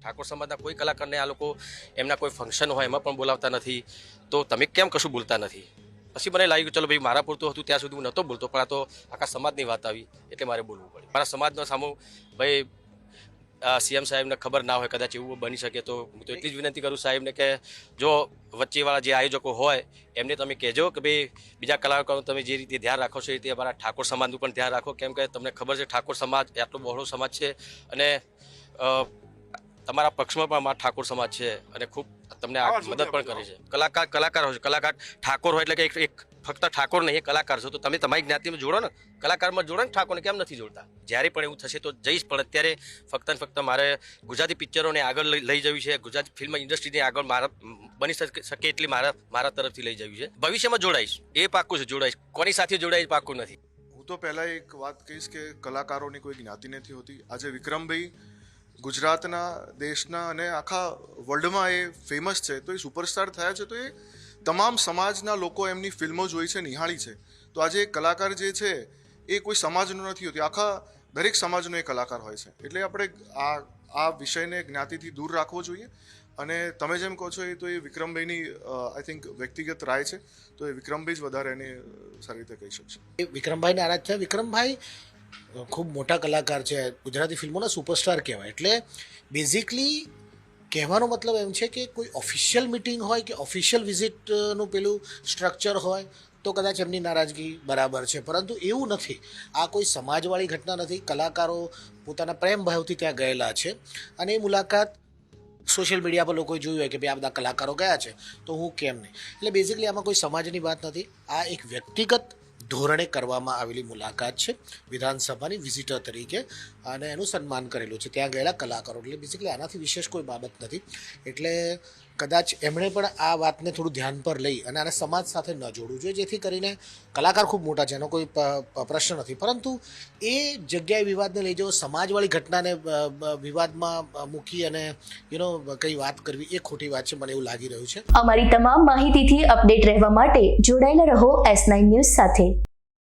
ઠાકોર સમાજના કોઈ કલાકારને આ લોકો એમના કોઈ ફંક્શન હોય એમાં પણ બોલાવતા નથી. તો તમે કેમ કશું બોલતા નથી? પછી મને લાગ્યું ચલો ભાઈ, મારા પૂરતું હતું, ત્યાં સુધી હું નહોતો બોલતો, પણ આ તો આખા સમાજની વાત આવી, એટલે મારે બોલવું પડ્યું. મારા સમાજનો સામુ ભાઈ સીએમ સાહેબને ખબર ના હોય, કદાચ એવું બની શકે તો હું તો એટલી જ વિનંતી કરું સાહેબને કે જો વચ્ચેવાળા જે આયોજકો હોય, એમને તમે કહેજો કે ભાઈ, બીજા કલાકારો તમે જે રીતે ધ્યાન રાખો છો એ રીતે અમારા ઠાકોર સમાજનું પણ ધ્યાન રાખો. કેમ કે તમને ખબર છે, ઠાકોર સમાજ આટલો બહોળો સમાજ છે અને તમારા પક્ષમાં પણ અમારા ઠાકોર સમાજ છે અને ખૂબ તમને આ મદદ પણ કરે છે. કલાકાર કલાકાર હોય છે. કલાકાર ઠાકોર હોય એટલે કે એક- એક ફક્ત ઠાકોર નહીં કલાકાર છો. તો તમે તમારી જ્ઞાતિમાં જોડો ને. કલાકારમાં જોડો ને ઠાકોરને કેમ નથી જોડતા? જ્યારે પણ એવું થશે તો જઈશ પણ અત્યારે ફક્ત ને ફક્ત મારે ગુજરાતી પિક્ચરોને આગળ લઈ લઈ જવી છે. ગુજરાતી ફિલ્મ ઇન્ડસ્ટ્રીને આગળ મારા બની શકે શકે એટલી મારા મારા તરફથી લઈ જવી છે. ભવિષ્યમાં જોડાઈશ. એ પાક્કું છે જોડાઈશ. કોની સાથે જોડાઈશ પાક્કું નથી. હું તો પહેલાં એક વાત કહીશ કે કલાકારોની કોઈ જ્ઞાતિ નથી હોતી. આજે વિક્રમભાઈ ગુજરાતના, દેશના અને આખા વર્લ્ડમાં એ ફેમસ છે. તો એ સુપરસ્ટાર થયા છે, તો એ તમામ સમાજના લોકો એમની ફિલ્મો જોઈ છે, નિહાળી છે. તો આજે એક કલાકાર જે છે, એ કોઈ સમાજનો નથી હોતી. આખા દરેક સમાજનો એ કલાકાર હોય છે. એટલે આપણે આ આ વિષયને જ્ઞાતિથી દૂર રાખવો જોઈએ. અને તમે જેમ કહો છો, એ તો એ વિક્રમભાઈની આઈ થિંક વ્યક્તિગત રાય છે. તો એ વિક્રમભાઈ જ વધારે એને સારી રીતે કહી શકશે. વિક્રમભાઈને આરાધ છે. વિક્રમભાઈ ખૂબ મોટા કલાકાર છે. ગુજરાતી ફિલ્મોના સુપરસ્ટાર કહેવાય. એટલે બેઝિકલી કહેવાનો મતલબ એમ છે કે કોઈ ઓફિશિયલ મિટિંગ હોય કે ઓફિશિયલ વિઝિટનું પેલું સ્ટ્રક્ચર હોય, તો કદાચ એમની નારાજગી બરાબર છે. પરંતુ એવું નથી. આ કોઈ સમાજવાળી ઘટના નથી. કલાકારો પોતાના પ્રેમ ભાવથી ત્યાં ગયેલા છે. અને એ મુલાકાત સોશિયલ મીડિયા પર લોકોએ જોયું હોય કે ભાઈ આ બધા કલાકારો ગયા છે, તો હું કેમ નહીં? એટલે બેઝિકલી આમાં કોઈ સમાજની વાત નથી. આ એક વ્યક્તિગત ધોરણે કરવામાં આવેલી મુલાકાત છે વિધાનસભાની વિઝિટર તરીકે અને એનું સન્માન કરેલું છે. ત્યાં ગયેલા કલાકારો. એટલે બેઝિકલી આનાથી વિશેષ કોઈ બાબત નથી. એટલે કદાચ એમણે પણ આ વાતને થોડું ધ્યાન પર લઈ અને આને સમાજ સાથે ન જોડવું જોઈએ, જેથી કરીને કલાકાર ખૂબ મોટા છે, એનો કોઈ પ્રશ્ન નથી. પરંતુ એ જગ્યાએ વિવાદને લઈ જવો સમાજવાળી ઘટનાને વિવાદમાં મૂકી અને યુનો કઈ વાત કરવી, એ ખોટી વાત છે, મને એવું લાગી રહ્યું છે. અમારી તમામ માહિતીથી અપડેટ રહેવા માટે જોડાયેલા રહો એસ નાઇન ન્યૂઝ સાથે.